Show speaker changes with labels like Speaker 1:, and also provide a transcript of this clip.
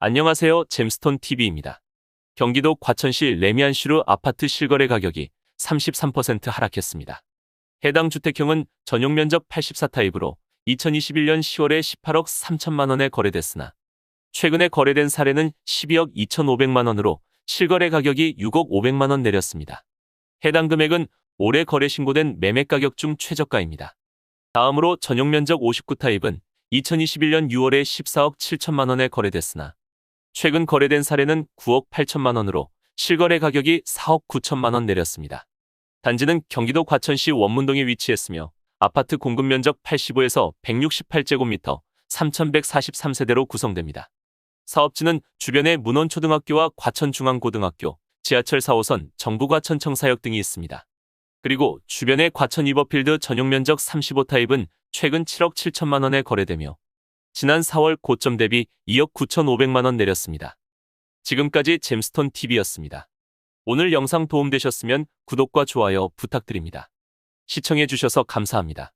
Speaker 1: 안녕하세요. 잼스톤 TV입니다. 경기도 과천시 레미안시루 아파트 실거래 가격이 33% 하락했습니다. 해당 주택형은 전용 면적 84타입으로 2021년 10월에 18억 3천만 원에 거래됐으나 최근에 거래된 사례는 12억 2,500만 원으로 실거래 가격이 6억 500만 원 내렸습니다. 해당 금액은 올해 거래 신고된 매매 가격 중 최저가입니다. 다음으로 전용 면적 59타입은 2021년 6월에 14억 7천만 원에 거래됐으나 최근 거래된 사례는 9억 8천만 원으로 실거래 가격이 4억 9천만 원 내렸습니다. 단지는 경기도 과천시 원문동에 위치했으며 아파트 공급 면적 85에서 168제곱미터 3,143세대로 구성됩니다. 사업지는 주변에 문원초등학교와 과천중앙고등학교, 지하철 4호선, 정부과천청사역 등이 있습니다. 그리고 주변의 과천 이버필드 전용 면적 35타입은 최근 7억 7천만 원에 거래되며 지난 4월 고점 대비 2억 9천5백만 원 내렸습니다. 지금까지 잼스톤 TV였습니다. 오늘 영상 도움되셨으면 구독과 좋아요 부탁드립니다. 시청해주셔서 감사합니다.